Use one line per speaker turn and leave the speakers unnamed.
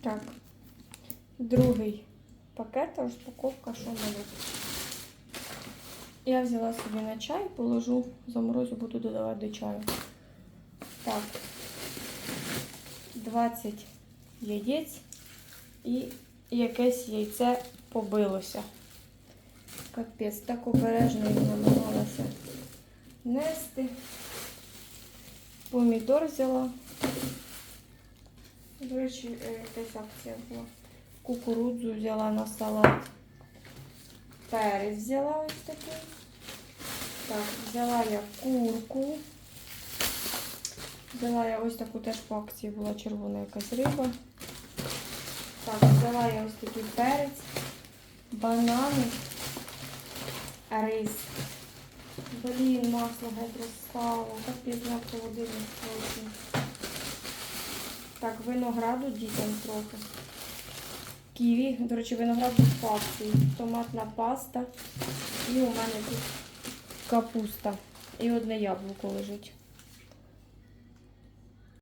Так. Другий пакет, розпаковка, що мене. Я взяла собі на чай, положу, заморозю, буду додавати до чаю. Так. 20 яєць і якесь яйце побилося. Капець, так обережно я намагалася нести. Помідор взяла. До речі, е, якась акція була. Кукурудзу взяла на салат. Перець взяла ось такий. Так, взяла я курку. Взяла я ось таку теж по акції була червона якась риба. Так, взяла я ось такий перець, банани, рис. Блін, масло геть розстало. Капець на холодильник. Так, винограду дітям трохи. Ківі, до речі, виноград без пасти. Томатна паста. І у мене тут капуста. І одне яблуко лежить.